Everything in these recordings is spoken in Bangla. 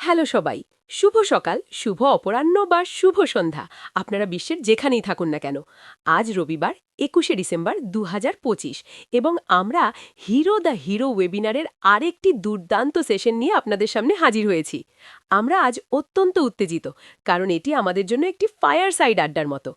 হ্যালো সবাই, শুভ সকাল, শুভ অপরাহ্ন বা শুভ সন্ধ্যা, আপনারা বিশ্বের যেখানেই থাকুন না কেন। আজ রবিবার, একুশে ডিসেম্বর দু হাজার পঁচিশ এবং আমরা হিরো দ্য হিরো ওয়েবিনারের আরেকটি দুর্দান্ত সেশন নিয়ে আপনাদের সামনে হাজির হয়েছি। আমরা আজ অত্যন্ত উত্তেজিত, কারণ এটি আমাদের জন্য একটি ফায়ার সাইড আড্ডার মতো।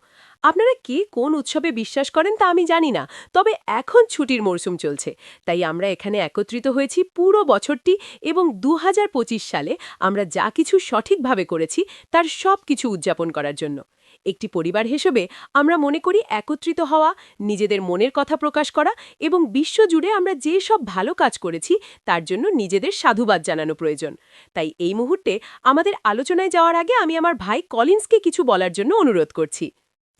আপনারা কে কোন উৎসবে বিশ্বাস করেন তা আমি জানি না, তবে এখন ছুটির মরশুম চলছে। তাই আমরা এখানে একত্রিত হয়েছি পুরো বছরটি এবং দু হাজার পঁচিশ সালে আমরা যা কিছু সঠিকভাবে করেছি তার সব কিছু উদযাপন করার জন্য। একটি পরিবার হিসেবে আমরা মনে করি একত্রিত হওয়া, নিজেদের মনের কথা প্রকাশ করা এবং বিশ্বজুড়ে আমরা যে সব ভালো কাজ করেছি তার জন্য নিজেদের সাধুবাদ জানানো প্রয়োজন। তাই এই মুহূর্তে আমাদের আলোচনায় যাওয়ার আগে আমি আমার ভাই কলিন্সকে কিছু বলার জন্য অনুরোধ করছি।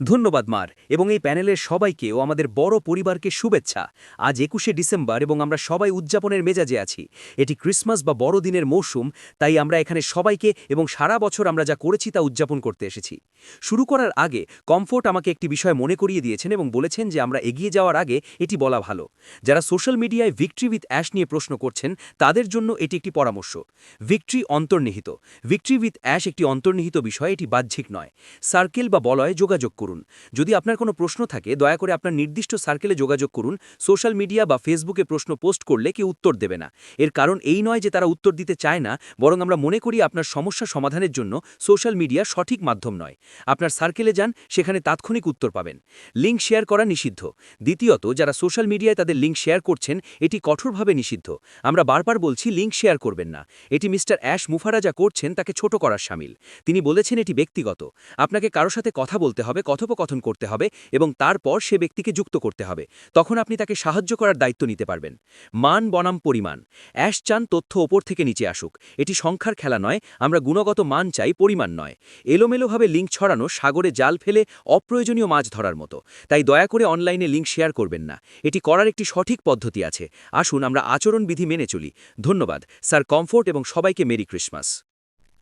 ধন্যবাদ, মার। এবং এই প্যানেলের সবাইকে ও আমাদের বড় পরিবারকে শুভেচ্ছা। আজ একুশে ডিসেম্বর এবং আমরা সবাই উদযাপনের মেজাজে আছি। এটি ক্রিসমাস বা বড়দিনের মৌসুম, তাই আমরা এখানে সবাইকে এবং সারা বছর আমরা যা করেছি তা উদযাপন করতে এসেছি। শুরু করার আগে কমফোর্ট আমাকে একটি বিষয় মনে করিয়ে দিয়েছেন এবং বলেছেন যে আমরা এগিয়ে যাওয়ার আগে এটি বলা ভালো। যারা সোশ্যাল মিডিয়ায় ভিক্টরি উইথ অ্যাশ নিয়ে প্রশ্ন করছেন, তাদের জন্য এটি একটি পরামর্শ। ভিক্টরি অন্তর্নিহিত। ভিক্টরি উইথ অ্যাশ একটি অন্তর্নিহিত বিষয়, এটি বাহ্যিক নয়। সার্কেল বা বলয় যোগাযোগ করুন। যদি আপনার কোনো প্রশ্ন থাকে, দয়া করে আপনার নির্দিষ্ট সার্কেলে যোগাযোগ করুন। সোশ্যাল মিডিয়া বা ফেসবুকে প্রশ্ন পোস্ট করলে কেউ উত্তর দেবে না। এর কারণ এই নয় যে তারা উত্তর দিতে চায় না, বরং আমরা মনে করি আপনার সমস্যা সমাধানের জন্য সোশ্যাল মিডিয়া সঠিক মাধ্যম নয়। আপনার সার্কেলে যান, সেখানে তাৎক্ষণিক উত্তর পাবেন। লিঙ্ক শেয়ার করা নিষিদ্ধ। দ্বিতীয়ত, যারা সোশ্যাল মিডিয়ায় তাদের লিঙ্ক শেয়ার করছেন, এটি কঠোরভাবে নিষিদ্ধ। আমরা বারবার বলছি লিঙ্ক শেয়ার করবেন না। এটি মিস্টার অ্যাশ মুফারা যা করছেন, তাকে ছোট করার সামিল। তিনি বলেছেন, এটি ব্যক্তিগত। আপনাকে কারও সাথে কথা বলতে হবে কথোপকথন করতে হবে এবং তারপর সে ব্যক্তিকে যুক্ত করতে হবে। তখন আপনি তাকে সাহায্য করার দায়িত্ব নিতে পারবেন। মান বনাম পরিমাণ। অ্যাশ চান তথ্য ওপর থেকে নিচে আসুক। এটি সংখ্যার খেলা নয়, আমরা গুণগত মান চাই, পরিমাণ নয়। এলোমেলোভাবে লিঙ্ক ছড়ানো, সাগরে জাল ফেলে, অপ্রয়োজনীয় মাছ ধরার মতো। তাই দয়া করে অনলাইনে লিঙ্ক শেয়ার করবেন না। এটি করার একটি সঠিক পদ্ধতি আছে। আসুন, আমরা আচরণবিধি মেনে চলি। ধন্যবাদ। স্যার, কমফোর্ট এবং সবাইকে মেরি ক্রিসমাস।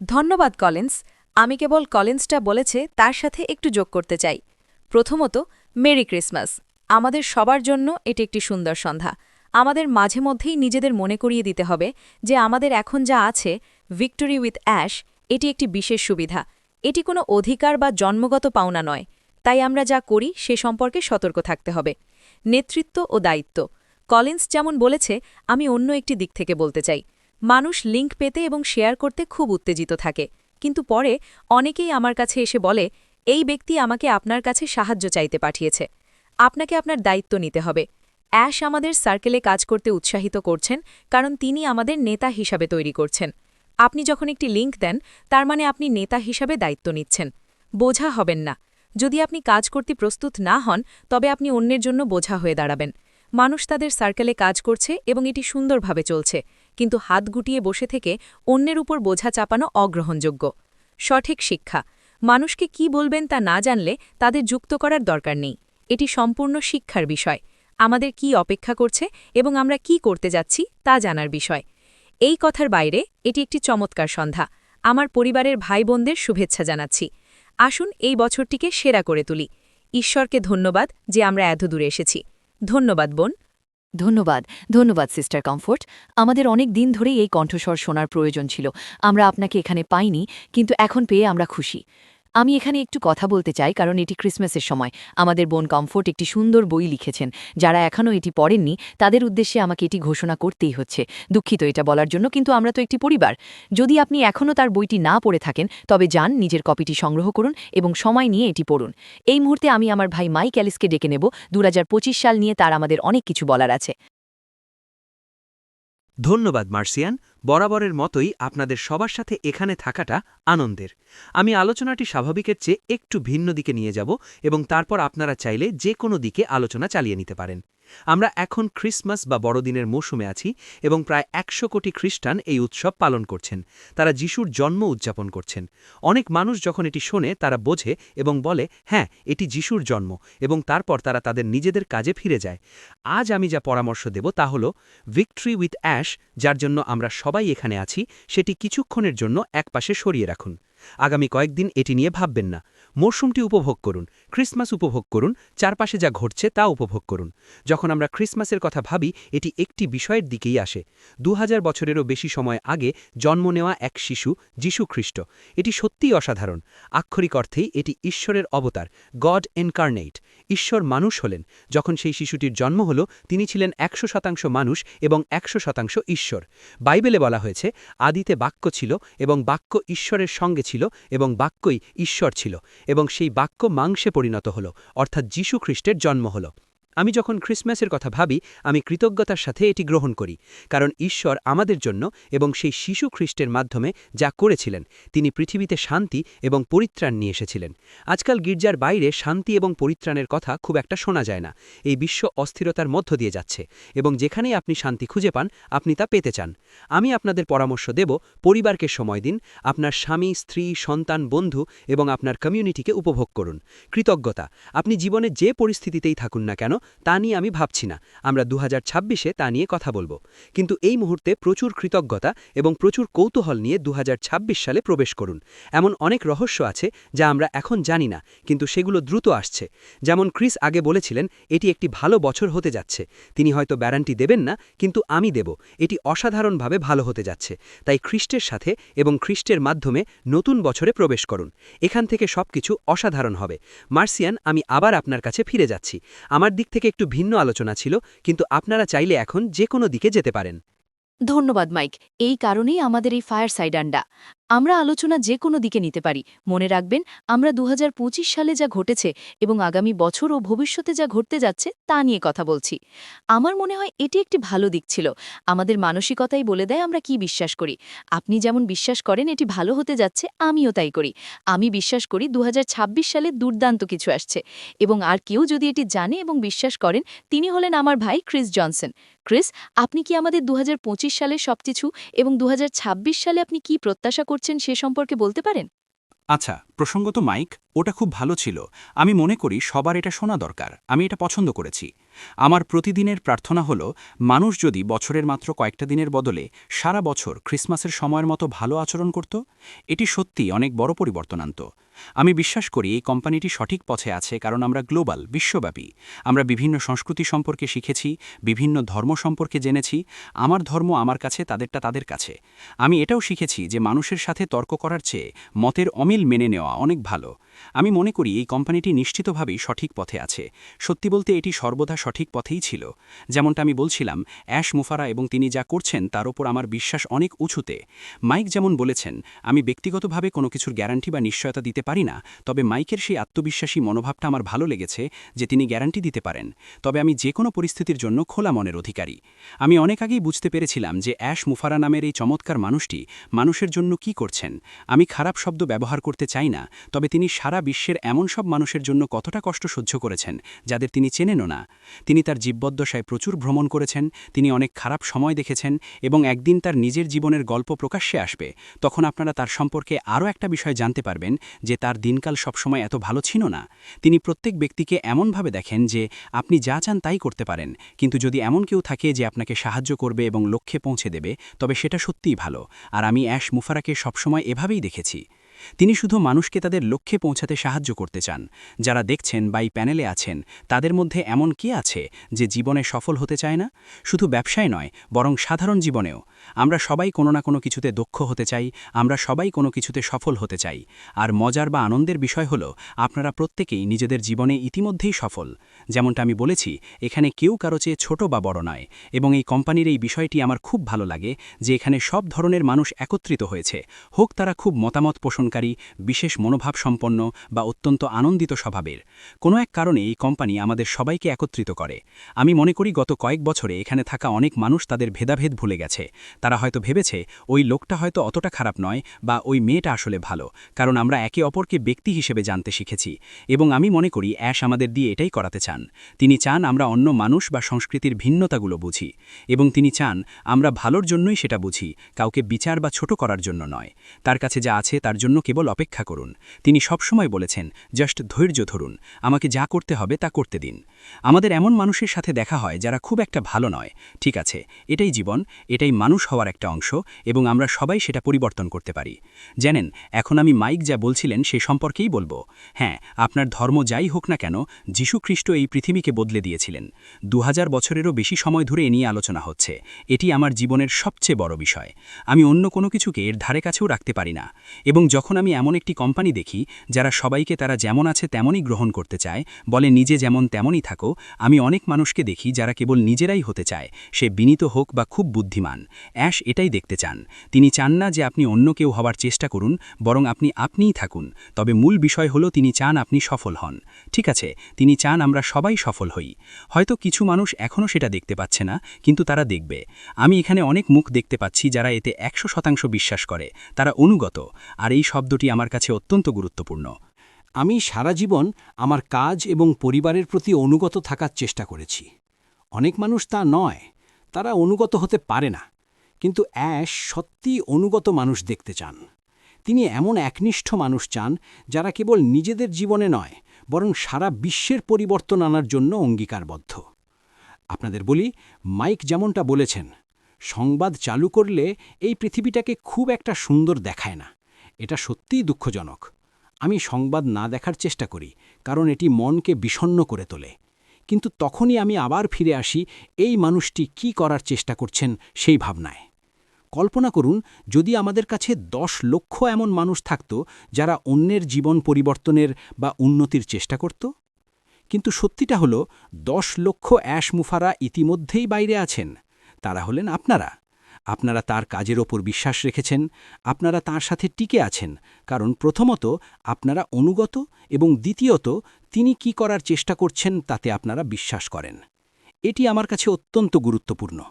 ধন্যবাদ, কলিন্স। আমি কেবল কলিন্সটা বলেছে তার সাথে একটু যোগ করতে চাই। প্রথমত, মেরি ক্রিসমাস। আমাদের সবার জন্য এটি একটি সুন্দর সন্ধ্যা। আমাদের মাঝে মধ্যেই নিজেদের মনে করিয়ে দিতে হবে যে আমাদের এখন যা আছে, ভিক্টোরি উইথ অ্যাশ, এটি একটি বিশেষ সুবিধা। এটি কোনো অধিকার বা জন্মগত পাওনা নয়। তাই আমরা যা করি, সে সম্পর্কে সতর্ক থাকতে হবে। নেতৃত্ব ও দায়িত্ব। কলিন্স যেমন বলেছে, আমি অন্য একটি দিক থেকে বলতে চাই। মানুষ লিঙ্ক পেতে এবং শেয়ার করতে খুব উত্তেজিত থাকে। কিন্তু পরে অনেকেই আমার কাছে এসে বলে, এই ব্যক্তি আমাকে আপনার কাছে সাহায্য চাইতে পাঠিয়েছে। আপনাকে আপনার দায়িত্ব নিতে হবে। অ্যাশ আমাদের সার্কেলে কাজ করতে উৎসাহিত করছেন, কারণ তিনি আমাদের নেতা হিসাবে তৈরি করছেন। আপনি যখন একটি লিঙ্ক দেন, তার মানে আপনি নেতা হিসাবে দায়িত্ব নিচ্ছেন। বোঝা হবেন না। যদি আপনি কাজ করতে প্রস্তুত না হন, তবে আপনি অন্যের জন্য বোঝা হয়ে দাঁড়াবেন। মানুষ তাদের সার্কেলে কাজ করছে এবং এটি সুন্দরভাবে চলছে। কিন্তু হাত গুটিয়ে বসে থেকে অন্যের উপর বোঝা চাপানো অগ্রহণযোগ্য। সঠিক শিক্ষা। মানুষকে কি বলবেন তা না জানলে তাদের যুক্ত করার দরকার নেই। এটি সম্পূর্ণ শিক্ষার বিষয়। আমাদের কি অপেক্ষা করছে এবং আমরা কি করতে যাচ্ছি তা জানার বিষয়। এই কথার বাইরে এটি একটি চমৎকার সন্ধ্যা। আমার পরিবারের ভাই বোনদের শুভেচ্ছা জানাচ্ছি। আসুন এই বছরটিকে সেরা করে তুলি। ঈশ্বরকে ধন্যবাদ যে আমরা এত দূরে এসেছি। ধন্যবাদ, বোন। ধন্যবাদ ধন্যবাদ, সিস্টার কমফোর্ট। আমাদের অনেক দিন ধরেই এই কণ্ঠস্বর শোনার প্রয়োজন ছিল। আমরা আপনাকে এখানে পাইনি, কিন্তু এখন পেয়ে আমরা খুশি। আমি এখানে একটু কথা বলতে চাই, কারণ এটি ক্রিসমাসের সময়। আমাদের বোন কমফোর্ট একটি সুন্দর বই লিখেছেন। যারা এখনও এটি পড়েননি, তাদের উদ্দেশ্যে আমাকে এটি ঘোষণা করতেই হচ্ছে। দুঃখিত এটা বলার জন্য, কিন্তু আমরা তো একটি পরিবার। যদি আপনি এখনও তার বইটি না পড়ে থাকেন, তবে যান, নিজের কপিটি সংগ্রহ করুন এবং সময় নিয়ে এটি পড়ুন। এই মুহূর্তে আমি আমার ভাই মাইক অ্যালিসকে ডেকে নেব। দু হাজার পঁচিশ সাল নিয়ে তার আমাদের অনেক কিছু বলার আছে। ধন্যবাদ, মার্সিয়ান। বরাবরের মতোই আপনাদের সবার সাথে এখানে থাকাটা আনন্দের। আমি আলোচনাটি স্বাভাবিকের চেয়ে একটু ভিন্ন দিকে নিয়ে যাব এবং তারপর আপনারা চাইলে যে কোনো দিকে আলোচনা চালিয়ে নিতে পারেন। আমরা এখন ক্রিসমাস বা বড়দিনের মৌসুমে আছি এবং প্রায় একশো কোটি খ্রিস্টান এই উৎসব পালন করছেন। তারা যিশুর জন্ম উদযাপন করছেন। অনেক মানুষ যখন এটি শোনে, তারা বোঝে এবং বলে হ্যাঁ এটি যিশুর জন্ম। এবং তারপর তারা তাদের নিজেদের কাজে ফিরে যায়। আজ আমি যা পরামর্শ দেব তা হল, ভিক্টরি উইথ অ্যাশ যার জন্য আমরা সবাই এখানে আছি, সেটি কিছুক্ষণের জন্য একপাশে সরিয়ে রাখুন। আগামী কয়েকদিন এটি নিয়ে ভাববেন না। মরশুমটি উপভোগ করুন, ক্রিসমাস উপভোগ করুন, চারপাশে যা ঘটছে তা উপভোগ করুন। যখন আমরা ক্রিসমাসের কথা ভাবি, এটি একটি বিষয়ের দিকেই আসে। দু হাজার বছরেরও বেশি সময় আগে জন্ম নেওয়া এক শিশু, যীশু খ্রিস্ট। এটি সত্যিই অসাধারণ। আক্ষরিক অর্থেই এটি ঈশ্বরের অবতার, গড এনকার্নেট ঈশ্বর মানুষ হলেন। যখন সেই শিশুটির জন্ম হল, তিনি ছিলেন একশো শতাংশ মানুষ এবং একশো শতাংশ ঈশ্বর। বাইবেলে বলা হয়েছে, আদিতে বাক্য ছিল এবং বাক্য ঈশ্বরের সঙ্গে ছিল এবং বাক্যই ঈশ্বর ছিল এবং সেই বাক্য মাংসে পরিণত হল, অর্থাৎ যীশু খ্রিস্টের জন্ম হল। আমি যখন ক্রিসমাসের কথা ভাবি, আমি কৃতজ্ঞতার সাথে এটি গ্রহণ করি, কারণ ঈশ্বর আমাদের জন্য এবং সেই শিশু খ্রিস্টের মাধ্যমে যা করেছিলেন, তিনি পৃথিবীতে শান্তি এবং পরিত্রাণ নিয়ে এসেছিলেন। আজকাল গির্জার বাইরে শান্তি এবং পরিত্রাণের কথা খুব একটা শোনা যায় না। এই বিশ্ব অস্থিরতার মধ্য দিয়ে যাচ্ছে এবং যেখানেই আপনি শান্তি খুঁজে পান, আপনি তা পেতে চান। আমি আপনাদের পরামর্শ দেব, পরিবারকে সময় দিন, আপনার স্বামী, স্ত্রী, সন্তান, বন্ধু এবং আপনার কমিউনিটিকে উপভোগ করুন। কৃতজ্ঞতা, আপনি জীবনে যে পরিস্থিতিতেই থাকুন না কেন তা নিয়ে আমি ভাবছি না। আমরা দু হাজার তা নিয়ে কথা বলব। কিন্তু এই মুহূর্তে প্রচুর কৃতজ্ঞতা এবং প্রচুর কৌতূহল নিয়ে দু হাজার ছাব্বিশ সালে প্রবেশ করুন। এমন অনেক রহস্য আছে যা আমরা এখন জানি না, কিন্তু সেগুলো দ্রুত আসছে। যেমন ক্রিস আগে বলেছিলেন, এটি একটি ভালো বছর হতে যাচ্ছে। তিনি হয়তো ব্যারান্টি দেবেন না, কিন্তু আমি দেব। এটি অসাধারণভাবে ভালো হতে যাচ্ছে। তাই খ্রিস্টের সাথে এবং খ্রিস্টের মাধ্যমে নতুন বছরে প্রবেশ করুন। এখান থেকে সবকিছু অসাধারণ হবে। মার্সিয়ান, আমি আবার আপনার কাছে ফিরে যাচ্ছি। আমার দিক থেকে একটু ভিন্ন আলোচনা ছিল, কিন্তু আপনারা চাইলে এখন যে কোনো দিকে যেতে পারেন। ধন্যবাদ, মাইক। এই কারণেই আমাদের এই ফায়ার সাইড আন্ডা আমরা আলোচনা যে কোনো দিকে নিতে পারি। মনে রাখবেন, আমরা দু হাজার পঁচিশ সালে যা ঘটেছে এবং আগামী বছর ও ভবিষ্যতে যা ঘটতে যাচ্ছে তা নিয়ে কথা বলছি। আমার মনে হয় এটি একটি ভালো দিক ছিল। আমাদের মানসিকতাই বলে দেয় আমরা কি বিশ্বাস করি। আপনি যেমন বিশ্বাস করেন এটি ভালো হতে যাচ্ছে, আমিও তাই করি। আমি বিশ্বাস করি দু হাজার ছাব্বিশ সালে দুর্দান্ত কিছু আসছে এবং আর কেউ যদি এটি জানে এবং বিশ্বাস করেন, তিনি হলেন আমার ভাই ক্রিস জনসন। ক্রিস, আপনি কি আমাদের দু হাজার পঁচিশ সালে সবকিছু এবং দু হাজার ছাব্বিশ সালে আপনি কি প্রত্যাশা সে সম্পর্কে বলতে পারেন? আচ্ছা প্রসঙ্গত মাইক, ওটা খুব ভালো ছিল। আমি মনে করি সবার এটা শোনা দরকার। আমি এটা পছন্দ করেছি। আমার প্রতিদিনের প্রার্থনা হল, মানুষ যদি বছরের মাত্র কয়েকটা দিনের বদলে সারা বছর ক্রিসমাসের সময়ের মতো ভালো আচরণ করত, এটি সত্যি অনেক বড় পরিবর্তন আনত। আমি বিশ্বাস করি এই কোম্পানিটি সঠিক পথে আছে কারণ আমরা গ্লোবাল, বিশ্বব্যাপী। আমরা বিভিন্ন সংস্কৃতি সম্পর্কে শিখেছি, বিভিন্ন ধর্ম সম্পর্কে জেনেছি, আমার ধর্ম আমার কাছে, তাদেরটা তাদের কাছে। আমি এটাও শিখেছি যে মানুষের সাথে তর্ক করার চেয়ে মতের অমিল মেনে নেওয়া অনেক ভালো। আমি মনে করি এই কোম্পানিটি নিশ্চিতভাবেই সঠিক পথে আছে। সত্যি বলতে এটি সর্বদা সঠিক পথেই ছিল। যেমনটা আমি বলছিলাম, অ্যাশ মুফারা এবং তিনি যা করছেন তার ওপর আমার বিশ্বাস অনেক উঁচুতে। মাইক যেমন বলেছেন, আমি ব্যক্তিগতভাবে কোনো কিছুর গ্যারান্টি বা নিশ্চয়তা দিতে পারি না, তবে মাইকের সেই আত্মবিশ্বাসী মনোভাবটা আমার ভালো লেগেছে যে তিনি গ্যারান্টি দিতে পারেন। তবে আমি যে কোনো পরিস্থিতির জন্য খোলা মনের অধিকারী। আমি অনেক আগেই বুঝতে পেরেছিলাম যে অ্যাশ মুফারা নামের এই চমৎকার মানুষটি মানুষের জন্য কি করছেন। আমি খারাপ শব্দ ব্যবহার করতে চাই না, তবে তিনি সারা বিশ্বের এমন সব মানুষের জন্য কতটা কষ্ট সহ্য করেছেন, যাদের তিনি চেনেনও না। তিনি তার জীবদ্দশায় প্রচুর ভ্রমণ করেছেন, তিনি অনেক খারাপ সময় দেখেছেন এবং একদিন তার নিজের জীবনের গল্প প্রকাশ্যে আসবে। তখন আপনারা তার সম্পর্কে আরও একটা বিষয় জানতে পারবেন যে তার দিনকাল সবসময় এত ভালো ছিল না। তিনি প্রত্যেক ব্যক্তিকে এমনভাবে দেখেন যে আপনি যা চান তাই করতে পারেন, কিন্তু যদি এমন কেউ থাকে যে আপনাকে সাহায্য করবে এবং লক্ষ্যে পৌঁছে দেবে, তবে সেটা সত্যিই ভালো। আর আমি অ্যাশ মুফারাকে সবসময় এভাবেই দেখেছি। তিনি শুধু মানুষকে তাদের লক্ষ্যে পৌঁছাতে সাহায্য করতে চান। যারা দেখছেন বা এই প্যানেলে আছেন, তাদের মধ্যে এমন কি আছে যে জীবনে সফল হতে চায় না? শুধু ব্যবসায় নয়, বরং সাধারণ জীবনেও। আমরা সবাই কোনো না কোনো কিছুতে দক্ষ হতে চাই, আমরা সবাই কোনো কিছুতে সফল হতে চাই। আর মজার বা আনন্দের বিষয় হল, আপনারা প্রত্যেকেই নিজেদের জীবনে ইতিমধ্যেই সফল। যেমনটা আমি বলেছি, এখানে কেউ কারও চেয়ে ছোট বা বড় নয়। এবং এই কোম্পানির এই বিষয়টি আমার খুব ভালো লাগে যে এখানে সব ধরনের মানুষ একত্রিত হয়েছে। হোক তারা খুব মতামত পোষণকারী, বিশেষ মনোভাব সম্পন্ন বা অত্যন্ত আনন্দিত স্বভাবের। কোনো এক কারণে এই কোম্পানি আমাদের সবাইকে একত্রিত করে। আমি মনে করি গত কয়েক বছরে এখানে থাকা অনেক মানুষ তাদের ভেদাভেদ ভুলে গেছে। তারা হয়তো ভেবেছে, ওই লোকটা হয়তো অতটা খারাপ নয় বা ওই মেয়েটা আসলে ভালো, কারণ আমরা একে অপরকে ব্যক্তি হিসেবে জানতে শিখেছি। এবং আমি মনে করি, অ্যাশ আমাদের দিয়ে এটাই করাতে চান। তিনি চান আমরা অন্য মানুষ বা সংস্কৃতির ভিন্নতাগুলো বুঝি। এবং তিনি চান আমরা ভালোর জন্যই সেটা বুঝি, কাউকে বিচার বা ছোট করার জন্য নয়। তার কাছে যা আছে তার জন্য কেবল অপেক্ষা করুন। তিনি সবসময় বলেছেন, জাস্ট ধৈর্য ধরুন। আমাকে যা করতে হবে তা করতে দিন। আমাদের এমন মানুষের সাথে দেখা হয় যারা খুব একটা ভালো নয়। ঠিক আছে, এটাই জীবন, এটাই মানুষ হওয়ার একটা অংশ এবং আমরা সবাই সেটা পরিবর্তন করতে পারি। জানেন, এখন আমি মাইক যা বলছিলেন সে সম্পর্কেই বলব। হ্যাঁ আপনার ধর্ম যাই হোক না কেন যীশু খ্রিস্ট এই পৃথিবীকে বদলে দিয়েছিলেন। দু হাজার বছরেরও বেশি সময় ধরে এ নিয়ে আলোচনা হচ্ছে। এটি আমার জীবনের সবচেয়ে বড় বিষয়। আমি অন্য কোনো কিছুকে এর ধারে কাছেও রাখতে পারি না। এবং যখন আমি এমন একটি কোম্পানি দেখি, যারা সবাইকে তারা যেমন আছে তেমনই গ্রহণ করতে চায়, বলে নিজে যেমন তেমনই আমি অনেক মানুষকে দেখি যারা কেবল নিজেরাই হতে চায়, সে বিনীত হোক বা খুব বুদ্ধিমান। অ্যাশ এটাই দেখতে চান। তিনি চান না যে আপনি অন্য কেউ হওয়ার চেষ্টা করুন, বরং আপনি আপনিই থাকুন। তবে মূল বিষয় হলো তিনি চান আপনি সফল হন। ঠিক আছে, তিনি চান আমরা সবাই সফল হই। হয়তো কিছু মানুষ এখনও সেটা দেখতে পাচ্ছে না, কিন্তু তারা দেখবে। আমি এখানে অনেক মুখ দেখতে পাচ্ছি যারা এতে একশো শতাংশ বিশ্বাস করে। তারা অনুগত। আর এই শব্দটি আমার কাছে অত্যন্ত গুরুত্বপূর্ণ। আমি সারা জীবন আমার কাজ এবং পরিবারের প্রতি অনুগত থাকার চেষ্টা করেছি। অনেক মানুষ তা নয়, তারা অনুগত হতে পারে না, কিন্তু অ্যাশ সত্যিই অনুগত মানুষ দেখতে চান। তিনি এমন একনিষ্ঠ মানুষ চান যারা কেবল নিজেদের জীবনে নয়, বরং সারা বিশ্বের পরিবর্তন আনার জন্য অঙ্গীকারবদ্ধ। আপনাদের বলি, মাইক যেমনটা বলেছেন, সংবাদ চালু করলে এই পৃথিবীটাকে খুব একটা সুন্দর দেখায় না। এটা সত্যিই দুঃখজনক। আমি সংবাদ না দেখার চেষ্টা করি, কারণ এটি মনকে বিষণ্ণ করে তোলে। কিন্তু তখনই আমি আবার ফিরে আসি, এই মানুষটি কি করার চেষ্টা করছেন সেই ভাবনায়। কল্পনা করুন, যদি আমাদের কাছে দশ লক্ষ এমন মানুষ থাকত, যারা অন্যের জীবন পরিবর্তনের বা উন্নতির চেষ্টা করত। কিন্তু সত্যিটা হলো, দশ লক্ষ অ্যাশ মুফারা ইতিমধ্যেই বাইরে আছেন। তারা হলেন আপনারা। আপনারা তার কাজের ওপর বিশ্বাস রেখেছেন, আপনারা তার সাথে টিকে আছেন, কারণ প্রথমত আপনারা অনুগত এবং দ্বিতীয়ত তিনি কি করার চেষ্টা করছেন তাতে আপনারা বিশ্বাস করেন। এটি আমার কাছে অত্যন্ত গুরুত্বপূর্ণ।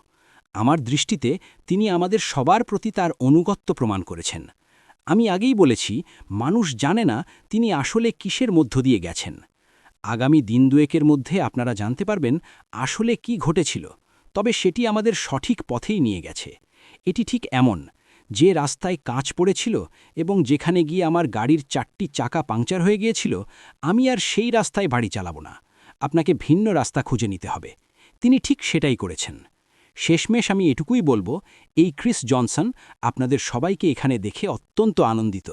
আমার দৃষ্টিতে তিনি আমাদের সবার প্রতি তার অনুগত্য প্রমাণ করেছেন। আমি আগেই বলেছি, মানুষ জানে না তিনি আসলে কিসের মধ্য দিয়ে গেছেন। আগামী দিন দুয়েকের মধ্যে আপনারা জানতে পারবেন আসলে কি ঘটেছিল। তবে সেটি আমাদের সঠিক পথেই নিয়ে গেছে। এটি ঠিক এমন, যে রাস্তায় কাঁচ পড়েছিল এবং যেখানে গিয়ে আমার গাড়ির চারটি চাকা পাংচার হয়ে গিয়েছিল, আমি আর সেই রাস্তায় বাড়ি চালাব না। আপনাকে ভিন্ন রাস্তা খুঁজে নিতে হবে। তিনি ঠিক সেটাই করেছেন। শেষমেশ আমি এটুকুই বলব, এই ক্রিস জনসন আপনাদের সবাইকে এখানে দেখে অত্যন্ত আনন্দিত।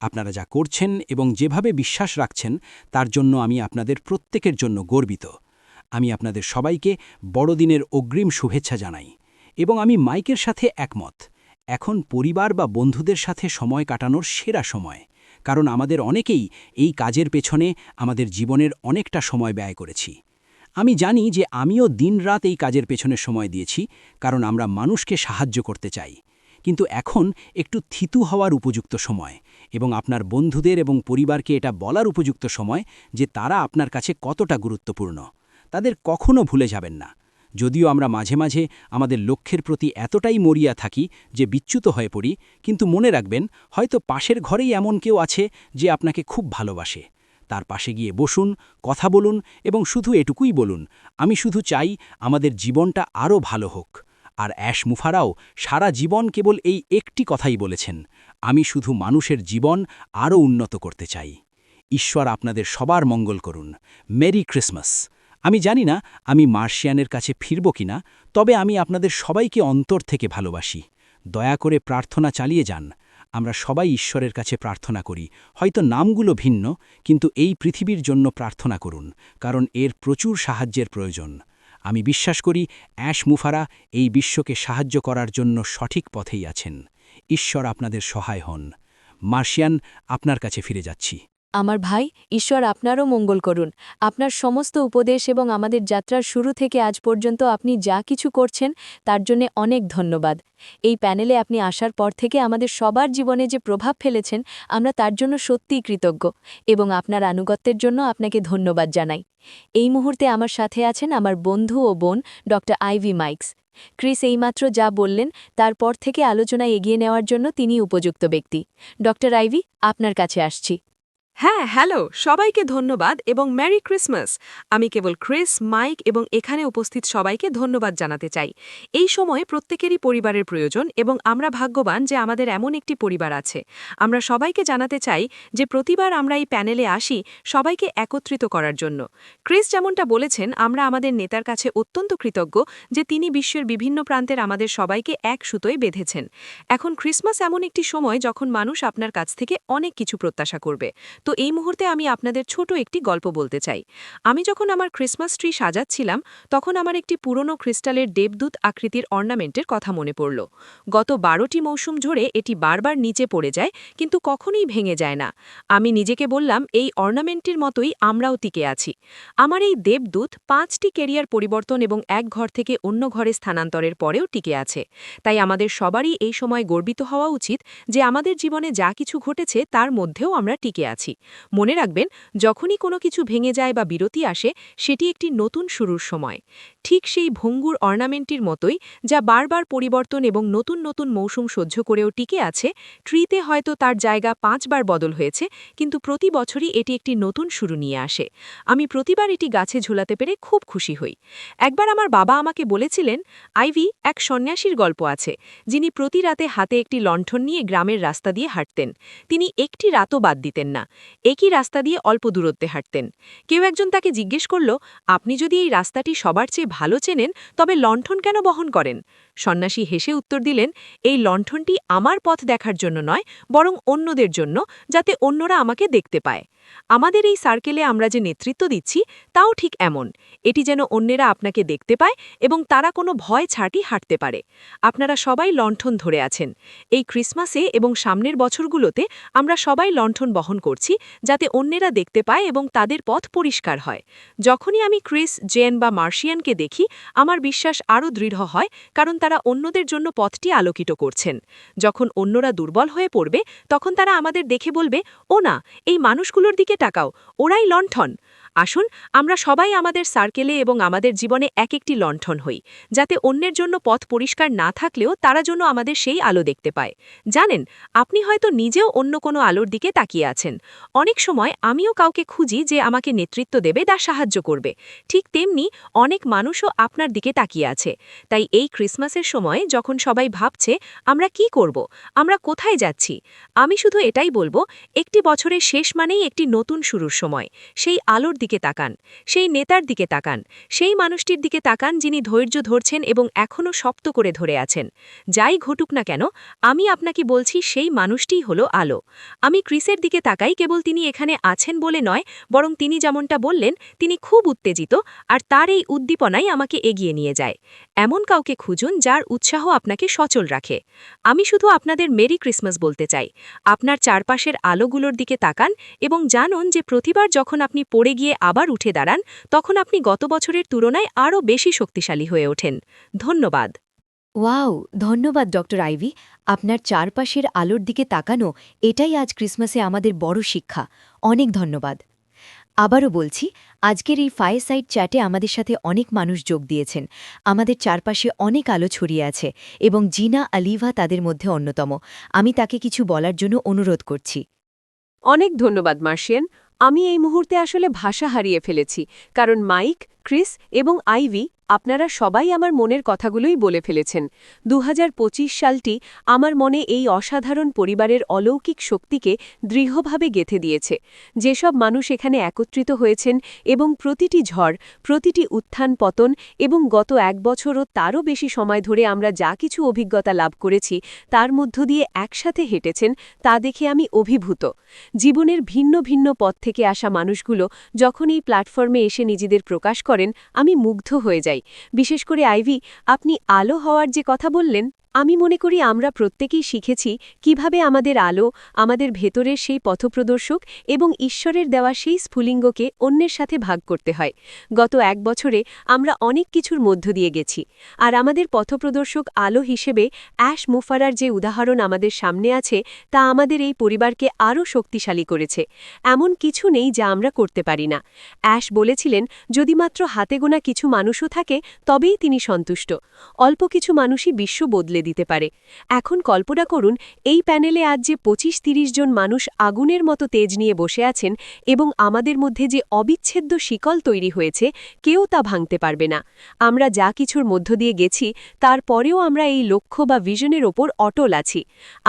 আপনারা যা করছেন এবং যেভাবে বিশ্বাস রাখছেন, তার জন্য আমি আপনাদের প্রত্যেকের জন্য গর্বিত। আমি আপনাদের সবাইকে বড়দিনের অগ্রিম শুভেচ্ছা জানাই এবং আমি মাইকের সাথে একমত। এখন পরিবার বা বন্ধুদের সাথে সময় কাটানোর সেরা সময়, কারণ আমাদের অনেকেই এই কাজের পেছনে আমাদের জীবনের অনেকটা সময় ব্যয় করেছি। আমি জানি যে আমিও দিনরাত এই কাজের পেছনে সময় দিয়েছি, কারণ আমরা মানুষকে সাহায্য করতে চাই। কিন্তু এখন একটু থিতু হওয়ার উপযুক্ত সময় এবং আপনার বন্ধুদের এবং পরিবারকে এটা বলার উপযুক্ত সময় যে তারা আপনার কাছে কতটা গুরুত্বপূর্ণ। তাদের কখনো ভুলে যাবেন না। যদিও আমরা মাঝে মাঝে আমাদের লক্ষ্যের প্রতি এতটাই মরিয়া থাকি যে বিচ্যুত হয়ে পড়ি, কিন্তু মনে রাখবেন, হয়তো পাশের ঘরেই এমন কেউ আছে যে আপনাকে খুব ভালোবাসে। তার পাশে গিয়ে বসুন, কথা বলুন এবং শুধু এটুকুই বলুন, আমি শুধু চাই আমাদের জীবনটা আরও ভালো হোক। আর অ্যাশ মুফারাও সারা জীবন কেবল এই একটি কথাই বলেছেন, আমি শুধু মানুষের জীবন আরও উন্নত করতে চাই। ঈশ্বর আপনাদের সবার মঙ্গল করুন। Merry Christmas! আমি জানি না আমি মার্শিয়ানের কাছে ফিরব কিনা, তবে আমি আপনাদের সবাইকে অন্তর থেকে ভালোবাসি। দয়া করে প্রার্থনা চালিয়ে যান। আমরা সবাই ঈশ্বরের কাছে প্রার্থনা করি। হয়তো নামগুলো ভিন্ন, কিন্তু এই পৃথিবীর জন্য প্রার্থনা করুন, কারণ এর প্রচুর সাহায্যের প্রয়োজন। আমি বিশ্বাস করি অ্যাশ মুফারা এই বিশ্বকে সাহায্য করার জন্য সঠিক পথেই আছেন। ঈশ্বর আপনাদের সহায় হন। মার্শিয়ান, আপনার কাছে ফিরে যাচ্ছি। আমার ভাই, ঈশ্বর আপনারও মঙ্গল করুন। আপনার সমস্ত উপদেশ এবং আমাদের যাত্রার শুরু থেকে আজ পর্যন্ত আপনি যা কিছু করছেন, তার জন্য অনেক ধন্যবাদ। এই প্যানেলে আপনি আসার পর থেকে আমাদের সবার জীবনে যে প্রভাব ফেলেছেন, আমরা তার জন্য সত্যিই কৃতজ্ঞ এবং আপনার আনুগত্যের জন্য আপনাকে ধন্যবাদ জানাই। এই মুহূর্তে আমার সাথে আছেন আমার বন্ধু ও বোন ড আইভি মাইক্স। ক্রিস এইমাত্র যা বললেন তারপর থেকে আলোচনা এগিয়ে নেওয়ার জন্য তিনি উপযুক্ত ব্যক্তি। ডক্টর আইভি, আপনার কাছে আসছি। হ্যাঁ হ্যালো, সবাইকে ধন্যবাদ এবং ম্যারি ক্রিসমাস আমি কেবল ক্রিস মাইক এবং এখানে উপস্থিত সবাইকে ধন্যবাদ জানাতে চাই। এই সময়ে প্রত্যেকেরই পরিবারের প্রয়োজন এবং আমরা ভাগ্যবান যে আমাদের এমন একটি পরিবার আছে। আমরা সবাইকে জানাতে চাই যে প্রতিবার আমরা এই প্যানেলে আসি সবাইকে একত্রিত করার জন্য। ক্রিস যেমনটা বলেছেন, আমরা আমাদের নেতার কাছে অত্যন্ত কৃতজ্ঞ যে তিনি বিশ্বের বিভিন্ন প্রান্তের আমাদের সবাইকে এক সুতোয় বেঁধেছেন। এখন ক্রিসমাস এমন একটি সময় যখন মানুষ আপনার কাছ থেকে অনেক কিছু প্রত্যাশা করবে। তো এই মুহূর্তে আমি আপনাদের ছোট একটি গল্প বলতে চাই। আমি যখন আমার ক্রিসমাস ট্রি সাজাচ্ছিলাম, তখন আমার একটি পুরনো ক্রিস্টালের দেবদূত আকৃতির অর্নামেন্টের কথা মনে পড়ল। গত বারোটি মৌসুম জুড়ে এটি বারবার নিচে পড়ে যায়, কিন্তু কখনোই ভেঙে যায় না। আমি নিজেকে বললাম, এই অর্নামেন্টের মতোই আমরাও টিকে আছি। আমার এই দেবদূত পাঁচটি কেরিয়ার পরিবর্তন এবং এক ঘর থেকে অন্য ঘরে স্থানান্তরের পরেও টিকে আছে। তাই আমাদের সবারই এই সময় গর্বিত হওয়া উচিত যে আমাদের জীবনে যা কিছু ঘটেছে তার মধ্যেও আমরা টিকে আছি। মনে রাখবেন, যখনই কোনো কিছু ভেঙে যায় বা বিরতি আসে, সেটি একটি নতুন শুরুর সময়। ঠিক সেই ভঙ্গুর অর্নামেন্টটির মতোই, যা বারবার পরিবর্তন এবং নতুন নতুন মৌসুম সহ্য করেও টিকে আছে, ট্রিতে হয়তো তার জায়গা পাঁচবার বদল হয়েছে, কিন্তু প্রতি বছরই এটি একটি নতুন শুরু নিয়ে আসে। আমি প্রতিবার এটি গাছে ঝুলাতে পেরে খুব খুশি হই। একবার আমার বাবা আমাকে বলেছিলেন, আইভি, এক সন্ন্যাসীর গল্প আছে, যিনি প্রতি রাতে হাতে একটি লণ্ঠন নিয়ে গ্রামের রাস্তা দিয়ে হাঁটতেন। তিনি একটি রাতও বাদ দিতেন না, একই রাস্তা দিয়ে অল্প দূরত্বে হাঁটতেন। কেউ একজন তাকে জিজ্ঞেস করল, আপনি যদি এই রাস্তাটি সবার চেয়ে ভালো চেনেন তবে লণ্ঠন কেন বহন করেন? সন্ন্যাসী হেসে উত্তর দিলেন, এই লণ্ঠনটি আমার পথ দেখার জন্য নয়, বরং অন্যদের জন্য, যাতে অন্যরা আমাকে দেখতে পায়। আমাদের এই সার্কেলে আমরা যে নেতৃত্ব দিচ্ছি, তাও ঠিক এমন। এটি যেন অন্যেরা আপনাকে দেখতে পায় এবং তারা কোনো ভয় ছাড়টি হাঁটতে পারে। আপনারা সবাই লণ্ঠন ধরে আছেন। এই ক্রিসমাসে এবং সামনের বছরগুলোতে আমরা সবাই লণ্ঠন বহন করছি, যাতে অন্যেরা দেখতে পায় এবং তাদের পথ পরিষ্কার হয়। যখনই আমি ক্রিস, জেন বা মার্শিয়ানকে দেখি, আমার বিশ্বাস আরও দৃঢ় হয়, কারণ তারা অন্যদের জন্য পথটি আলোকিত করছেন। যখন অন্যরা দুর্বল হয়ে পড়বে, তখন তারা আমাদের দেখে বলবে ও না এই মানুষগুলোর দিকে টাকাও ওরাই লণ্ঠন। আসুন, আমরা সবাই আমাদের সার্কেলে এবং আমাদের জীবনে এক একটি লণ্ঠন হই, যাতে অন্যের জন্য পথ পরিষ্কার না থাকলেও তারা জন্য আমাদের সেই আলো দেখতে পায়। জানেন, আপনি হয়তো নিজেও অন্য কোনো আলোর দিকে তাকিয়ে আছেন। অনেক সময় আমিও কাউকে খুঁজি যে আমাকে নেতৃত্ব দেবে তা সাহায্য করবে। ঠিক তেমনি অনেক মানুষও আপনার দিকে তাকিয়ে আছে। তাই এই ক্রিসমাসের সময় যখন সবাই ভাবছে, আমরা কি করব? আমরা কোথায় যাচ্ছি? আমি শুধু এটাই বলব, একটি বছরের শেষ মানেই একটি নতুন শুরুর সময়। সেই আলোর দিকে তাকান, সেই নেতার দিকে তাকান, সেই মানুষটির দিকে তাকান যিনি ধৈর্য ধরছেন এবং এখনও শক্ত করে ধরে আছেন। যাই ঘটুক না কেন, আমি আপনাকে বলছি সেই মানুষটিই হলো আলো। আমি ক্রিসের দিকে তাকাই কেবল তিনি এখানে আছেন বলে নয়, বরং তিনি যেমনটা বললেন, তিনি খুব উত্তেজিত আর তার এই উদ্দীপনাই আমাকে এগিয়ে নিয়ে যায়। এমন কাউকে খুঁজুন যার উৎসাহ আপনাকে সচল রাখে। আমি শুধু আপনাদের মেরি ক্রিসমাস বলতে চাই। আপনার চারপাশের আলোগুলোর দিকে তাকান এবং জানুন যে প্রতিবার যখন আপনি পড়ে গিয়ে আবার উঠে দাঁড়ান তখন আপনি গত বছরের তুলনায় আরও বেশি শক্তিশালী হয়ে ওঠেন। ধন্যবাদ। ওয়াও ধন্যবাদ ডক্টর আইভি। আপনার চারপাশের আলোর দিকে তাকানো এটাই আজ ক্রিসমাসে আমাদের বড় শিক্ষা। অনেক ধন্যবাদ। আবারও বলছি আজকের এই ফায়ারসাইড চ্যাটে আমাদের সাথে অনেক মানুষ যোগ দিয়েছেন। আমাদের চারপাশে অনেক আলো ছড়িয়ে আছে এবং জিনা আলিভা তাদের মধ্যে অন্যতম। আমি তাকে কিছু বলার জন্য অনুরোধ করছি। অনেক ধন্যবাদ মার্শিয়ান। আমি এই মুহূর্তে আসলে ভাষা হারিয়ে ফেলেছি কারণ মাইক ক্রিস এবং আইভি আপনারা সবাই আমার মনের কথাগুলোই বলে ফেলেছেন। দু হাজার পঁচিশ সালটি আমার মনে এই অসাধারণ পরিবারের অলৌকিক শক্তিকে দৃঢ়ভাবে গেথে দিয়েছে। যেসব মানুষ এখানে একত্রিত হয়েছেন এবং প্রতিটি ঝড়, প্রতিটি উত্থান, পতন এবং গত এক বছরও তারও বেশি সময় ধরে আমরা যা কিছু অভিজ্ঞতা লাভ করেছি তার মধ্য দিয়ে একসাথে হেঁটেছেন, তা দেখে আমি অভিভূত। জীবনের ভিন্ন ভিন্ন পথ থেকে আসা মানুষগুলো যখন এই প্ল্যাটফর্মে এসে নিজেদের প্রকাশ করেন, আমি মুগ্ধ হয়ে যাই। বিশেষ করে আইভি আপনি আলো হওয়ার যে কথা বললেন আমি মনে করি আমরা প্রত্যেকেই শিখেছি কীভাবে আমাদের আলো, আমাদের ভেতরের সেই পথপ্রদর্শক এবং ঈশ্বরের দেওয়া সেই স্ফুলিঙ্গকে অন্যের সাথে ভাগ করতে হয়। গত এক বছরে আমরা অনেক কিছুর মধ্য দিয়ে গেছি আর আমাদের পথপ্রদর্শক আলো হিসেবে অ্যাশ মুফারার যে উদাহরণ আমাদের সামনে আছে, তা আমাদের এই পরিবারকে আরও শক্তিশালী করেছে। এমন কিছু নেই যা আমরা করতে পারি না। অ্যাশ বলেছিলেন, যদি মাত্র হাতে গোনা কিছু মানুষও থাকে, তবেই তিনি সন্তুষ্ট। অল্প কিছু মানুষই বিশ্ব বদলে জ্বালিয়ে দিতে পারে। এখন কল্পনা করুন, এই প্যানেলে আজ যে পঁচিশ তিরিশ জন মানুষ আগুনের মতো তেজ নিয়ে বসে আছেন এবং আমাদের মধ্যে যে অবিচ্ছেদ্য শিকল তৈরি হয়েছে, কেউ তা ভাঙতে পারবে না। আমরা যা কিছুর মধ্য দিয়ে গেছি তারপরেও আমরা এই লক্ষ্য বা ভিশনের ওপর অটল আছি।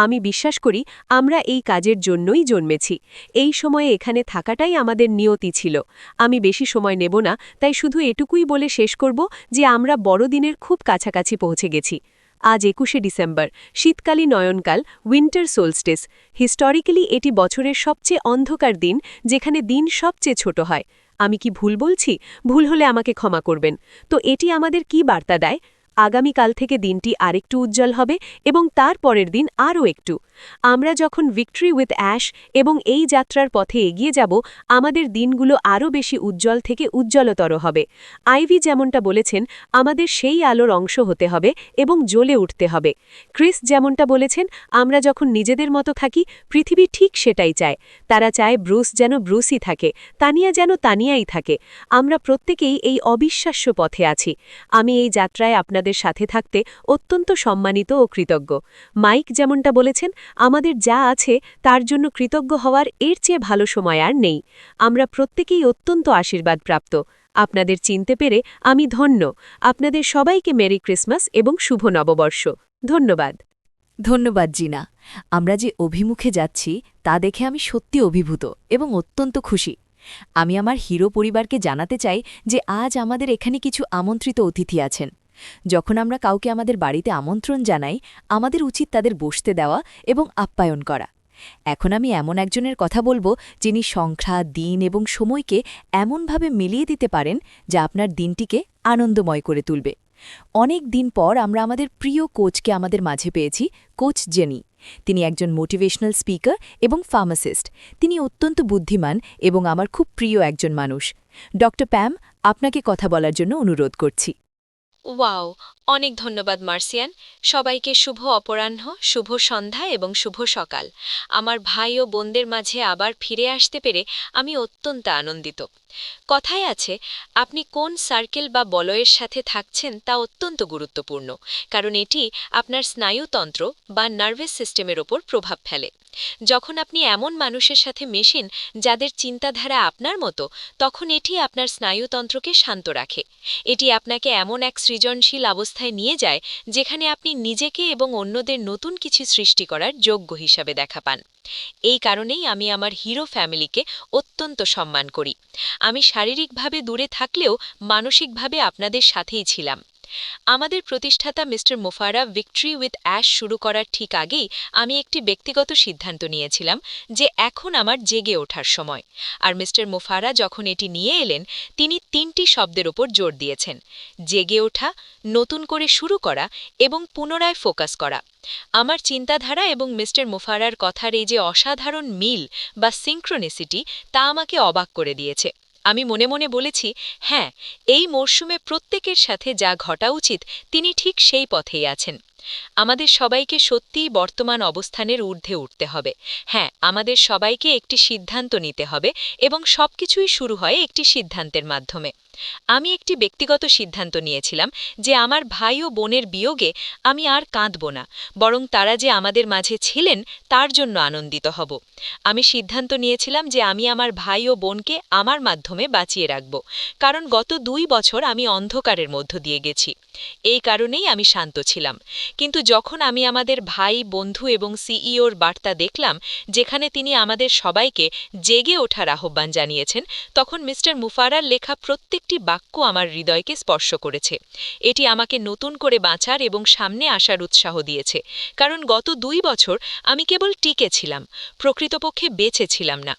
আমি বিশ্বাস করি, আমরা এই কাজের জন্যই জন্মেছি। এই সময়ে এখানে থাকাটাই আমাদের নিয়তি ছিল। আমি বেশি সময় নেব না, তাই শুধু এটুকুই বলে শেষ করব যে আমরা বড়দিনের খুব কাছাকাছি পৌঁছে গেছি। আজ একুশে ডিসেম্বর শীতকালী নয়নকাল উইন্টার সোলস্টেস হিস্টোরিক্যালি এটি বছরের সবচেয়ে অন্ধকার দিন, যেখানে দিন সবচেয়ে ছোট হয়। আমি কি ভুল বলছি? ভুল হলে আমাকে ক্ষমা করবেন। তো এটি আমাদের কি বার্তা দেয়? আগামীকাল থেকে দিনটি আরেকটু উজ্জ্বল হবে এবং তার পরের দিন আরও একটু। আমরা যখন ভিক্টরি উইথ অ্যাশ এবং এই যাত্রার পথে এগিয়ে যাব, আমাদের দিনগুলো আরও বেশি উজ্জ্বল থেকে উজ্জ্বলতর হবে। আইভি যেমনটা বলেছেন, আমাদের সেই আলোর অংশ হতে হবে এবং জ্বলে উঠতে হবে। ক্রিস যেমনটা বলেছেন, আমরা যখন নিজেদের মতো থাকি, পৃথিবী ঠিক সেটাই চায়। তারা চায় ব্রুস যেন ব্রুসই থাকে, তানিয়া যেন তানিয়াই থাকে। আমরা প্রত্যেকেই এই অবিশ্বাস্য পথে আছি। আমি এই যাত্রায় আপনাদের সাথে থাকতে অত্যন্ত সম্মানিত ও কৃতজ্ঞ। মাইক যেমনটা বলেছেন, আমাদের যা আছে তার জন্য কৃতজ্ঞ হওয়ার এর চেয়ে ভালো সময় আর নেই। আমরা প্রত্যেকেই অত্যন্ত আশীর্বাদপ্রাপ্ত। আপনাদের চিনতে পেরে আমি ধন্য। আপনাদের সবাইকে মেরি ক্রিসমাস এবং শুভ নববর্ষ। ধন্যবাদ। ধন্যবাদ, জিনা। আমরা যে অভিমুখে যাচ্ছি, তা দেখে আমি সত্যি অভিভূত এবং অত্যন্ত খুশি। আমি আমার হিরো পরিবারকে জানাতে চাই যে আজ আমাদের এখানে কিছু আমন্ত্রিত অতিথি আছেন। যখন আমরা কাউকে আমাদের বাড়িতে আমন্ত্রণ জানাই, আমাদের উচিত তাদের বসতে দেওয়া এবং আপ্যায়ন করা। এখন আমি এমন একজনের কথা বলব যিনি সংখ্যা, দিন এবং সময়কে এমনভাবে মিলিয়ে দিতে পারেন যা আপনার দিনটিকে আনন্দময় করে তুলবে। অনেক দিন পর আমরা আমাদের প্রিয় কোচকে আমাদের মাঝে পেয়েছি, কোচ জেনি। তিনি একজন মোটিভেশনাল স্পিকার এবং ফার্মাসিস্ট। তিনি অত্যন্ত বুদ্ধিমান এবং আমার খুব প্রিয় একজন মানুষ। ড প্যাম, আপনাকে কথা বলার জন্য অনুরোধ করছি। ওয়াও অনেক ধন্যবাদ, মার্সিয়ান। সবাইকে শুভ অপরাহ্ন, শুভ সন্ধ্যা এবং শুভ সকাল। আমার ভাই ও বোনদের মাঝে আবার ফিরে আসতে পেরে আমি অত্যন্ত আনন্দিত। কথায় আছে, আপনি কোন সার্কেল বা বলয়ের সাথে থাকছেন তা অত্যন্ত গুরুত্বপূর্ণ, কারণ এটি আপনার স্নায়ুতন্ত্র বা নার্ভাস সিস্টেমের ওপর প্রভাব ফেলে। যখন আপনি এমন মানুষের সাথে মেশেন যাদের চিন্তাধারা আপনার মতো, তখন এটি আপনার স্নায়ুতন্ত্রকে শান্ত রাখে। এটি আপনাকে এমন এক সৃজনশীল অবস্থায় নিয়ে যায়, যেখানে আপনি নিজেকে এবং অন্যদের নতুন কিছু সৃষ্টি করার যোগ্য হিসাবে দেখা পান। এই কারণেই আমি আমার হিরো ফ্যামিলিকে অত্যন্ত সম্মান করি। আমি শারীরিকভাবে দূরে থাকলেও মানসিকভাবে আপনাদের সাথেই ছিলাম। আমাদের প্রতিষ্ঠাতা মিস্টার মোফারা ভিক্টরি উইথ অ্যাশ শুরু করার ঠিক আগেই আমি একটি ব্যক্তিগত সিদ্ধান্ত নিয়েছিলাম যে এখন আমার জেগে ওঠার সময়। আর মিস্টার মোফারা যখন এটি নিয়ে এলেন, তিনি তিনটি শব্দের ওপর জোর দিয়েছেন, জেগে ওঠা, নতুন করে শুরু করা এবং পুনরায় ফোকাস করা। আমার চিন্তাধারা এবং মিস্টার মুফারার কথার এই যে অসাধারণ মিল বা সিঙ্ক্রোনিসিটি তা আমাকে অবাক করে দিয়েছে। আমি মনে মনে বলেছি হ্যাঁ এই মরশুমে প্রত্যেকের সাথে যা ঘটা উচিত, তিনি ঠিক সেই পথেই আছেন। আমাদের সবাইকে সত্যিই বর্তমান অবস্থানের ঊর্ধ্বে উঠতে হবে। হ্যাঁ আমাদের সবাইকে একটি সিদ্ধান্ত নিতে হবে এবং সবকিছুই শুরু হয় একটি সিদ্ধান্তের মাধ্যমে। আমি একটি ব্যক্তিগত সিদ্ধান্ত নিয়েছিলাম যে আমার ভাই ও বোনের বিয়োগে আমি আর কাঁদব না, বরং তারা যে আমাদের মাঝে ছিলেন তার জন্য আনন্দিত হব। আমি সিদ্ধান্ত নিয়েছিলাম যে আমি আমার ভাই ও বোনকে আমার মাধ্যমে বাঁচিয়ে রাখব, কারণ গত দুই বছর আমি অন্ধকারের মধ্য দিয়ে গেছি। এই কারণেই আমি শান্ত ছিলাম। কিন্তু যখন আমি আমাদের ভাই, বন্ধু এবং সিইওর বার্তা দেখলাম, যেখানে তিনি আমাদের সবাইকে জেগে ওঠার আহ্বান জানিয়েছেন, তখন মিস্টার মুফারার লেখা প্রত্যেকটি বাক্য আমার হৃদয়কে স্পর্শ করেছে। এটি আমাকে নতুন করে বাঁচার এবং সামনে আসার উৎসাহ দিয়েছে। কারণ গত দুই বছর আমি কেবল টিকে ছিলাম, প্রকৃতপক্ষে বেঁচে ছিলাম না।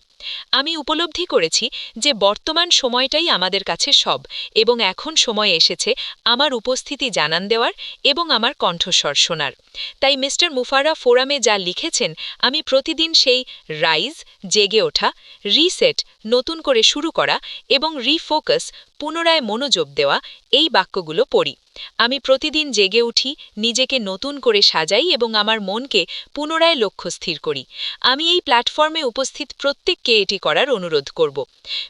আমি উপলব্ধি করেছি যে বর্তমান সময়টাই আমাদের কাছে সব এবং এখন সময় এসেছে আমার উপস্থিতি জানান দেওয়ার এবং আমার কণ্ঠস্বর শোনার। তাই মিস্টার মুফারা ফোরামে যা লিখেছেন, আমি প্রতিদিন সেই রাইজ, জেগে ওঠা, রিসেট, নতুন করে শুরু করা এবং রিফোকাস, পুনরায় মনোযোগ দেওয়া এই বাক্যগুলো পড়ি। আমি প্রতিদিন জেগে উঠি, নিজেকে নতুন করে সাজাই এবং আমার মনকে পুনরায় লক্ষ্য স্থির করি। আমি এই প্ল্যাটফর্মে উপস্থিত প্রত্যেককে এটি করার অনুরোধ করব।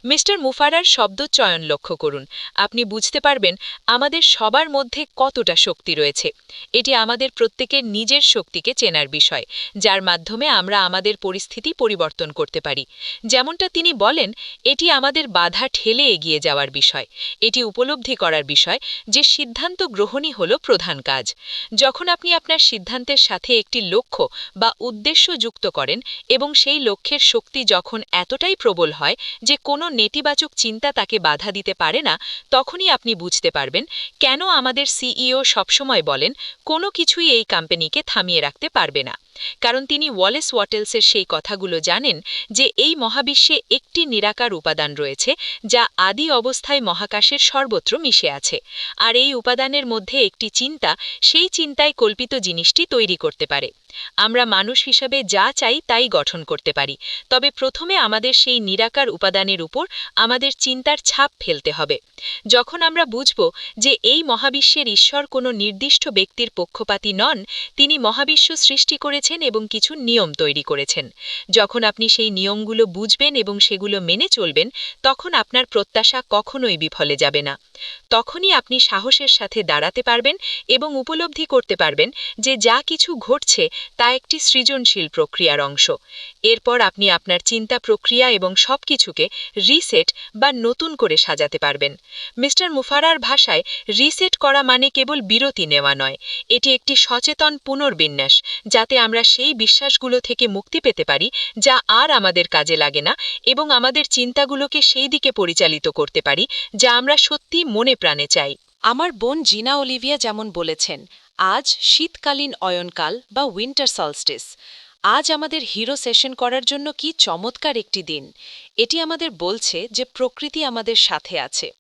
মিস্টার মুফারার শব্দ চয়ন লক্ষ্য করুন। আপনি বুঝতে পারবেন আমাদের সবার মধ্যে কতটা শক্তি রয়েছে। এটি আমাদের প্রত্যেকের নিজের শক্তিকে চেনার বিষয়, যার মাধ্যমে আমরা আমাদের পরিস্থিতি পরিবর্তন করতে পারি। যেমনটা তিনি বলেন, এটি আমাদের বাধা ঠেলে এগিয়ে যাওয়ার বিষয়। এটি উপলব্ধি করার বিষয় যে সিদ্ধান্ত গ্রহণই হল প্রধান কাজ। যখন আপনি আপনার সিদ্ধান্তের সাথে একটি লক্ষ্য বা উদ্দেশ্য যুক্ত করেন এবং সেই লক্ষ্যের শক্তি যখন এতটাই প্রবল হয় যে কোনো নেতিবাচক চিন্তা তাকে বাধা দিতে পারে না, তখনই আপনি বুঝতে পারবেন কেন আমাদের সিইও সবসময় বলেন, কোনো কিছুই এই কোম্পানিকে থামিয়ে রাখতে পারবে না। কারণ তিনি ওয়ালেস ওয়াটেলসের সেই কথাগুলো জানেন যে এই মহাবিশ্বে একটি নিরাকার উপাদান রয়েছে, যা আদি অবস্থায় মহাকাশের সর্বত্র মিশে আছে। আর এই উপাদানের মধ্যে একটি চিন্তা, সেই চিন্তায় কল্পিত জিনিসটি তৈরি করতে পারে। আমরা মানুষ হিসাবে যা চাই তাই গঠন করতে পারি। তবে প্রথমে আমাদের সেই নিরাকার উপাদানের উপর আমাদের চিন্তার ছাপ ফেলতে হবে। যখন আমরা বুঝব যে এই মহাবিশ্বের ঈশ্বর কোনো নির্দিষ্ট ব্যক্তির পক্ষপাতী নন, তিনি মহাবিশ্ব সৃষ্টি করেছেন এবং কিছু নিয়ম তৈরি করেছেন। যখন আপনি সেই নিয়মগুলো বুঝবেন এবং সেগুলো মেনে চলবেন, তখন আপনার প্রত্যাশা কখনোই বিফলে যাবে না। তখনই আপনি সাহসের সাথে দাঁড়াতে পারবেন এবং উপলব্ধি করতে পারবেন যে যা কিছু ঘটছে তা একটি সৃজনশীল প্রক্রিয়ার অংশ। এরপর আপনি আপনার চিন্তা প্রক্রিয়া এবং সব কিছুকে রিসেট বা নতুন করে সাজাতে পারবেন। মিস্টার মুফারার ভাষায়, রিসেট করা মানে কেবল বিরতি নেওয়া নয়, এটি একটি সচেতন পুনর্বিন্যাস, যাতে আমরা সেই বিশ্বাসগুলো থেকে মুক্তি পেতে পারি, যা আর আমাদের কাজে লাগে না এবং আমাদের চিন্তাগুলোকে সেই দিকে পরিচালিত করতে পারি, যা আমরা সত্যি মনে প্রাণে চাই। আমার বোন জিনা অলিভিয়া যেমন বলেছেন, আজ শীতকালীন অয়নকাল বা উইন্টার সলস্টিস। আজ আমাদের হিরো সেশন করার জন্য কি চমৎকার একটি দিন। এটি আমাদের বলছে যে প্রকৃতি আমাদের সাথে আছে।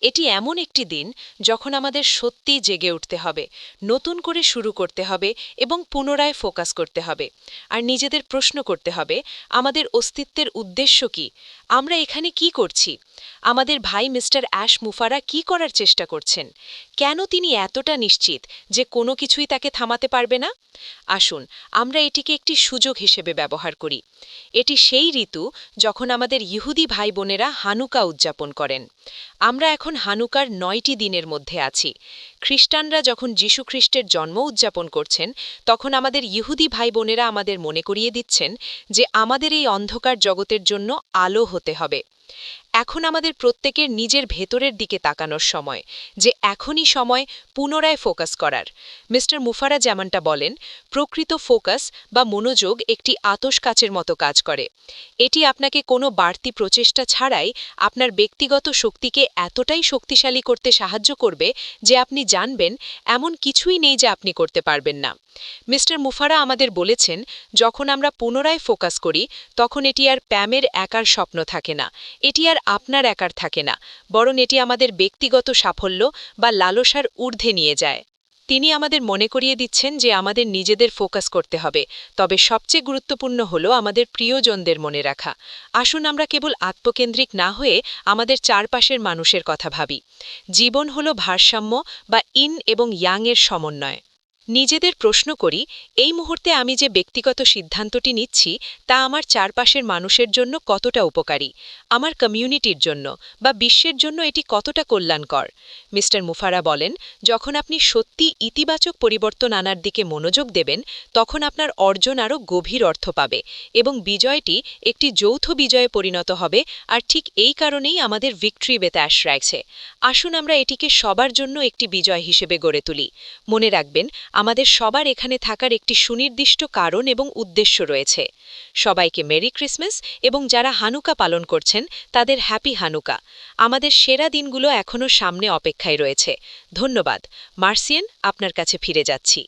এটি এমন একটি দিন যখন আমাদের সত্যি জেগে উঠতে হবে, নতুন করে শুরু করতে হবে এবং পুনরায় ফোকাস করতে হবে। আর নিজেদের প্রশ্ন করতে হবে, আমাদের অস্তিত্বের উদ্দেশ্য কি? আমরা এখানে কি করছি? আমাদের ভাই মিস্টার অ্যাশ মুফারা কি করার চেষ্টা করছেন? কেন তিনি এতটা নিশ্চিত যে কোনো কিছুই তাকে থামাতে পারবে না? আসুন, আমরা এটিকে একটি সুযোগ হিসেবে ব্যবহার করি। এটি সেই ঋতু যখন আমাদের ইহুদি ভাই বোনেরা হানুকা উদযাপন করেন। আমরা এখন হানুকার নয়টি দিনের মধ্যে আছি। খ্রিস্টানরা যখন যীশু খ্রিস্টের জন্ম উদযাপন করছেন, তখন আমাদের ইহুদি ভাই বোনেরা আমাদের মনে করিয়ে দিচ্ছেন যে আমাদের এই অন্ধকার জগতের জন্য আলো হতে হবে। এখন আমাদের প্রত্যেকের নিজের ভেতরের দিকে তাকানোর সময়, যে এখনই সময় পুনরায় ফোকাস করার। মিস্টার মুফারা যেমনটা বলেন, প্রকৃত ফোকাস বা মনোযোগ একটি আতস কাচের মতো কাজ করে। এটি আপনাকে কোনো বাড়তি প্রচেষ্টা ছাড়াই আপনার ব্যক্তিগত শক্তিকে এতটাই শক্তিশালী করতে সাহায্য করবে যে আপনি জানবেন এমন কিছুই নেই যে আপনি করতে পারবেন না। মিস্টার মুফারা আমাদের বলেছেন, যখন আমরা পুনরায় ফোকাস করি, তখন এটি আর প্যামের একার স্বপ্ন থাকে না। এটি আর আপনার একার থাকে না, বরং এটি আমাদের ব্যক্তিগত সাফল্য বা লালসার ঊর্ধ্বে নিয়ে যায়। তিনি আমাদের মনে করিয়ে দিচ্ছেন যে আমাদের নিজেদের ফোকাস করতে হবে, তবে সবচেয়ে গুরুত্বপূর্ণ হল আমাদের প্রিয়জনদের মনে রাখা। আসুন আমরা কেবল আত্মকেন্দ্রিক না হয়ে আমাদের চারপাশের মানুষের কথা ভাবি। জীবন হল ভারসাম্য বা ইন এবং ইয়াংয়ের সমন্বয়। নিজেদের প্রশ্ন করি, এই মুহূর্তে আমি যে ব্যক্তিগত সিদ্ধান্তটি নিচ্ছি, তা আমার চারপাশের মানুষের জন্য কতটা উপকারী? আমার কমিউনিটির জন্য বা বিশ্বের জন্য এটি কতটা কল্যাণকর? মিস্টার মুফারা বলেন, যখন আপনি সত্যি ইতিবাচক পরিবর্তন আনার দিকে মনোযোগ দেবেন, তখন আপনার অর্জন আরও গভীর অর্থ পাবে এবং বিজয়টি একটি যৌথ বিজয়ে পরিণত হবে আর ঠিক এই কারণেই আমাদের ভিক্টরি বেতে আশ রাখছে আসুন আমরা এটিকে সবার জন্য একটি বিজয় হিসেবে গড়ে তুলি। মনে রাখবেন আমাদের সবার এখানে থাকার একটি সুনির্দিষ্ট কারণ এবং উদ্দেশ্য রয়েছে। সবাইকে মেরি ক্রিসমাস এবং যারা হানুকা পালন করছেন, তাদের হ্যাপি হানুকা। আমাদের সেরা দিনগুলো এখনও সামনে অপেক্ষায় রয়েছে। ধন্যবাদ। মার্সিয়ান, আপনার কাছে ফিরে যাচ্ছি।